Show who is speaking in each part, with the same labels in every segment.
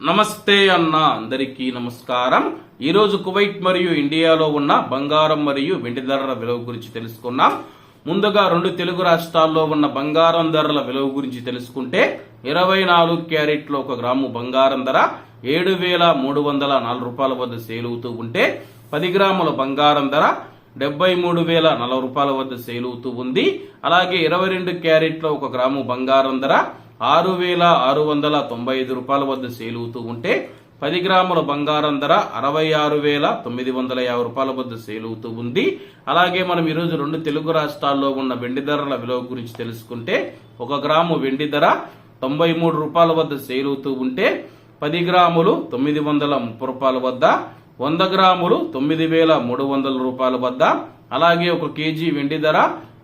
Speaker 1: నమస్తే అన్న అందరికీ నమస్కారం. ఈరోజు కువైట్ మరియు ఇండియాలో ఉన్న బంగారం మరియు వెండి ధరల విలువ గురించి తెలుసుకున్నాం ముందుగా రెండు తెలుగు రాష్ట్రాల్లో ఉన్న బంగారం ధరల విలువ గురించి తెలుసుకుంటే ఇరవై నాలుగు క్యారెట్లో ఒక గ్రాము బంగారం ధర ఏడు వేల మూడు వందల నాలుగు రూపాయల వద్ద సేల్ అవుతూ ఉంటే పది గ్రాముల బంగారం ధర డెబ్బై మూడు వేల నలభై రూపాయల వద్ద సేల్ అవుతూ ఉంది. అలాగే ఇరవై రెండు క్యారెట్లో ఒక గ్రాము బంగారం ధర ఆరు వేల ఆరు వందల తొంభై ఐదు రూపాయల వద్ద సేల్ అవుతూ ఉంటే పది గ్రాముల బంగారం ధర అరవై ఆరు వేల తొమ్మిది వందల యాభై రూపాయల వద్ద సేల్ అవుతూ ఉంది. అలాగే మనం ఈరోజు రెండు తెలుగు రాష్ట్రాల్లో ఉన్న వెండి ధరల విలువ గురించి తెలుసుకుంటే ఒక గ్రాము వెండి ధర తొంభై మూడు రూపాయల వద్ద సేల్ అవుతూ ఉంటే పది గ్రాములు తొమ్మిది వందల ముప్పై రూపాయల వద్ద వంద గ్రాములు తొమ్మిది వేల మూడు వందల రూపాయల వద్ద అలాగే ఒక కేజీ వెండి ధర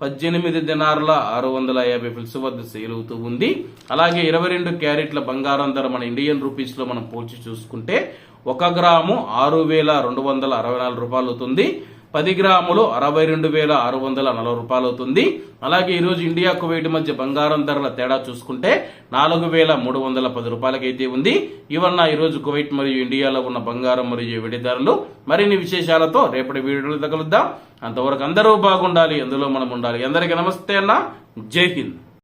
Speaker 1: పద్దెనిమిది దినారుల ఆరు వందల యాభై ఫిల్స్ వద్ద సేల్ అవుతూ ఉంది. అలాగే ఇరవై రెండు క్యారెట్ల బంగారం ధర మన ఇండియన్ రూపీస్లో మనం పోల్చి చూసుకుంటే ఒక గ్రాము ఆరు వేల రెండు వందల అరవై నాలుగు రూపాయలు అవుతుంది. పది గ్రాములు అరవై రెండు వేల ఆరు వందల నలభై రూపాయలు అవుతుంది. అలాగే ఈరోజు ఇండియా కువైట్ మధ్య బంగారం ధరల తేడా చూసుకుంటే నాలుగు వేల మూడు వందల పది రూపాయలకైతే ఉంది. ఇవన్న ఈరోజు కువైట్ మరియు ఇండియాలో ఉన్న బంగారం మరియు విడి ధరలు. మరిన్ని విశేషాలతో రేపటి వీడియోలో తగులుద్దాం అంతవరకు అందరూ బాగుండాలి. అందులో మనం ఉండాలి. అందరికీ నమస్తే అన్న. జై హింద్.